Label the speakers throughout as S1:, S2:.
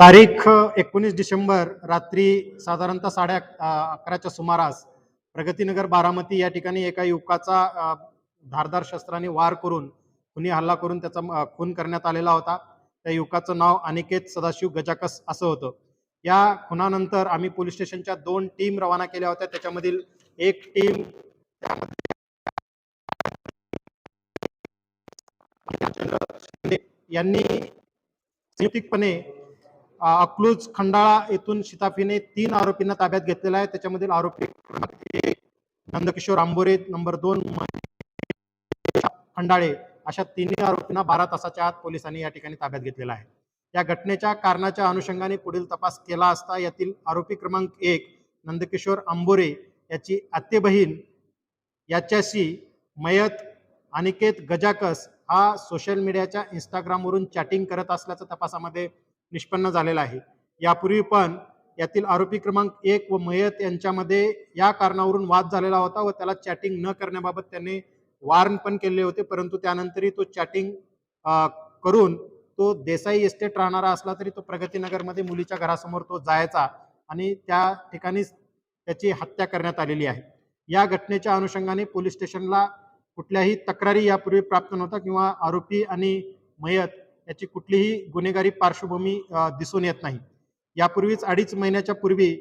S1: तारीख एकोणीस डिसेंबर रात्री साधारणतः साडे अकराच्या सुमारास प्रगतीनगर बारामती या ठिकाणी एका युवकाचा धारदार शस्त्राने वार करून खुनी हल्ला करून त्याचा खून करण्यात आलेला होता. त्या युवकाचं नाव अनिकेत सदाशिव गजाकस असं होतं. या खुनानंतर आम्ही पोलीस स्टेशनच्या दोन टीम रवाना केल्या होत्या. त्याच्यामधील एक टीम यांनी संयुक्तिकपणे अकलूज खंडाळा येथून शिताफीने तीन आरोपींना ताब्यात घेतलेला आहे. त्याच्यामधील आरोपी एक, नंदकिशोर आंबोरे नंबर दोन खंडाळे अशा तिन्ही आरोपींना बारा तासाच्या आत पोलिसांनी या ठिकाणी ताब्यात घेतलेला आहे. या घटनेच्या कारणाच्या अनुषंगाने पुढील तपास केला असता यातील आरोपी क्रमांक एक नंदकिशोर आंबोरे याची आत्ते बहीण याच्याशी मयत अनिकेत गजाकस हा सोशल मीडियाच्या इंस्टाग्रामवरून चॅटिंग करत असल्याचं तपासामध्ये निष्पन्न झालेला आहे. यापूर्वी पण यातील आरोपी क्रमांक एक व मयत यांच्यामध्ये या कारणावरून वाद झालेला होता व त्याला चॅटिंग न करण्याबाबत त्यांनी वार्न पण केले होते. परंतु त्यानंतरही तो चॅटिंग करून तो देसाई इस्टेट राहणारा असला तरी तो प्रगतीनगरमध्ये मुलीच्या घरासमोर तो जायचा आणि त्या ठिकाणीच त्याची हत्या करण्यात आलेली आहे. या घटनेच्या अनुषंगाने पोलीस स्टेशनला कुठल्याही तक्रारी यापूर्वी प्राप्त नव्हता किंवा आरोपी आणि मयत याची कुठलीही गुन्हेगारी पार्श्वभूमी दिसून येत नाही. यापूर्वीच अडीच महिन्याच्या पूर्वी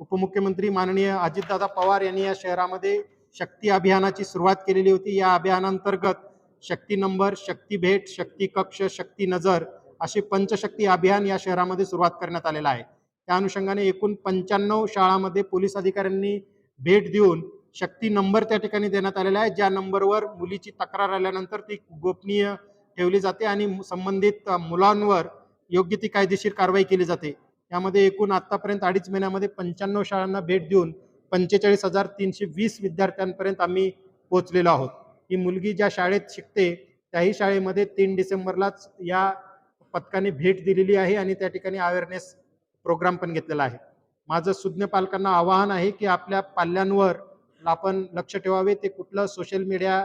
S1: उपमुख्यमंत्री माननीय अजितदादा पवार यांनी या शहरामध्ये शक्ती अभियानाची सुरुवात केलेली होती. या अभियानांतर्गत शक्ती नंबर शक्ती भेट शक्ती कक्ष शक्ती नजर असे पंचशक्ती अभियान या शहरामध्ये सुरुवात करण्यात आलेलं आहे. त्या अनुषंगाने एकूण पंच्याण्णव शाळांमध्ये पोलीस अधिकाऱ्यांनी भेट देऊन शक्ती नंबर त्या ठिकाणी देण्यात आलेला आहे. ज्या नंबरवर मुलीची तक्रार आल्यानंतर ती गोपनीय ठेवली जाते आणि संबंधित मुलांवर योग्य ती कायदेशीर कारवाई केली जाते. यामध्ये एकूण आतापर्यंत अडीच महिन्यामध्ये पंच्याण्णव शाळांना भेट देऊन पंचेचाळीस हजार तीनशे वीस विद्यार्थ्यांपर्यंत आम्ही पोहोचलेलो आहोत. ही मुलगी ज्या शाळेत शिकते त्याही शाळेमध्ये तीन डिसेंबरलाच या पथकाने भेट दिलेली आहे आणि त्या ठिकाणी अवेअरनेस प्रोग्राम पण घेतलेला आहे. माझं सुज्ञ पालकांना आवाहन आहे की आपल्या पाल्यांवर आपण लक्ष ठेवावे ते कुठलं सोशल मीडिया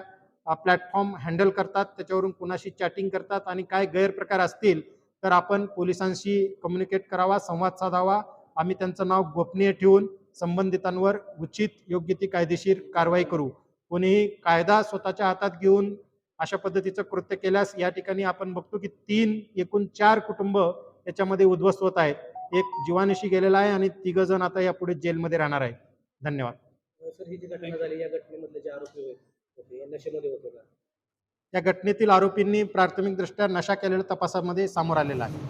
S1: प्लॅटफॉर्म हँडल करतात त्याच्यावरून कुणाशी चॅटिंग करतात आणि काय गैरप्रकार असतील तर आपण पोलिसांशी कम्युनिकेट करावा संवाद साधावा. आम्ही त्यांचं नाव गोपनीय ठेवून संबंधितांवर उचित योग्य ती कायदेशीर कारवाई करू. कोणीही कायदा स्वतःच्या हातात घेऊन अशा पद्धतीचं कृत्य केल्यास या ठिकाणी आपण बघतो की तीन एकूण चार कुटुंब याच्यामध्ये उद्ध्वस्त होत आहेत. एक जीवानिशी गेलेला आहे आणि तिघ जण आता यापुढे जेलमध्ये राहणार आहे धन्यवाद.
S2: सर ही जी घटना झाली या घटनेमधले जे आरोपी होते नशेमध्ये का
S1: या घटनेतील आरोपींनी प्राथमिकदृष्ट्या नशा केलेल्या तपासामध्ये समोर आलेला आहे.